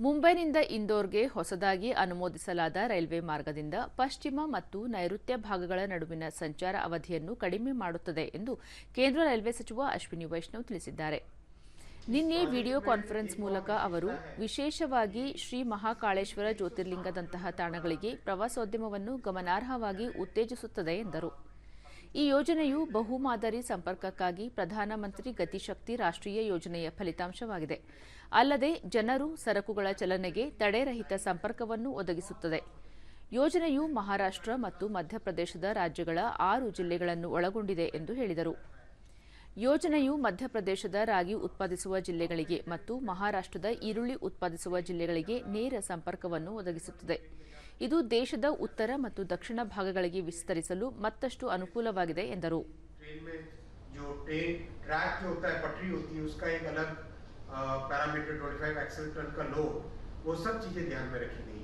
ಮುಂಬೈನಿಂದ ಇಂದೋರ್ಗೆ ಹೊಸದಾಗಿ ಅನುಮೋದಿಸಲಾದ ರೈಲ್ವೆ ಮಾರ್ಗದಿಂದ ಪಶ್ಚಿಮ ಮತ್ತು ನೈಋತ್ಯ ಭಾಗಗಳ ನಡುವಿನ ಸಂಚಾರ ಅವಧಿಯನ್ನು ಕಡಿಮೆ ಮಾಡುತ್ತದೆ ಎಂದು ಕೇಂದ್ರ ರೈಲ್ವೆ ಸಚಿವ ಅಶ್ವಿನಿ ವೈಷ್ಣವ್ ತಿಳಿಸಿದ್ದಾರೆ. ನಿನ್ನೆ ವಿಡಿಯೋ ಕಾನ್ಫರೆನ್ಸ್ ಮೂಲಕ ಅವರು, ವಿಶೇಷವಾಗಿ ಶ್ರೀ ಮಹಾಕಾಳೇಶ್ವರ ಜ್ಯೋತಿರ್ಲಿಂಗದಂತಹ ತಾಣಗಳಿಗೆ ಪ್ರವಾಸೋದ್ಯಮವನ್ನು ಗಮನಾರ್ಹವಾಗಿ ಉತ್ತೇಜಿಸುತ್ತದೆ ಎಂದರು. ಈ ಯೋಜನೆಯು ಬಹುಮಾದರಿ ಸಂಪರ್ಕಕ್ಕಾಗಿ ಪ್ರಧಾನಮಂತ್ರಿ ಗತಿಶಕ್ತಿ ರಾಷ್ಟ್ರೀಯ ಯೋಜನೆಯ ಫಲಿತಾಂಶವಾಗಿದೆ. ಅಲ್ಲದೆ ಜನರು ಸರಕುಗಳ ಚಲನೆಗೆ ತಡೆರಹಿತ ಸಂಪರ್ಕವನ್ನು ಒದಗಿಸುತ್ತದೆ. ಯೋಜನೆಯು ಮಹಾರಾಷ್ಟ್ರ ಮತ್ತು ಮಧ್ಯಪ್ರದೇಶದ ರಾಜ್ಯಗಳ ಆರು ಜಿಲ್ಲೆಗಳನ್ನು ಒಳಗೊಂಡಿದೆ ಎಂದು ಹೇಳಿದರು. ಯೋಜನೆಯು ಮಧ್ಯಪ್ರದೇಶದ ರಾಗಿ ಉತ್ಪಾದಿಸುವ ಜಿಲ್ಲೆಗಳಿಗೆ ಮತ್ತು ಮಹಾರಾಷ್ಟ್ರದ ಈರುಳ್ಳಿ ಉತ್ಪಾದಿಸುವ ಜಿಲ್ಲೆಗಳಿಗೆ ನೇರ ಸಂಪರ್ಕವನ್ನು ಒದಗಿಸುತ್ತದೆ ಇದು ದೇಶದ ಉತ್ತರ ಮತ್ತು ದಕ್ಷಿಣ ಭಾಗಗಳಿಗೆ ವಿಸ್ತರಿಸಲು ಮತ್ತಷ್ಟು ಅನುಕೂಲವಾಗಿದೆ ಎಂದರು ट्रेन में जो ट्रेन ट्रैक जो होता है पटरी होती है उसका एक अलग पैरामीटर 25 एक्सल टन का लोड वो सब चीजें ध्यान में रखी गई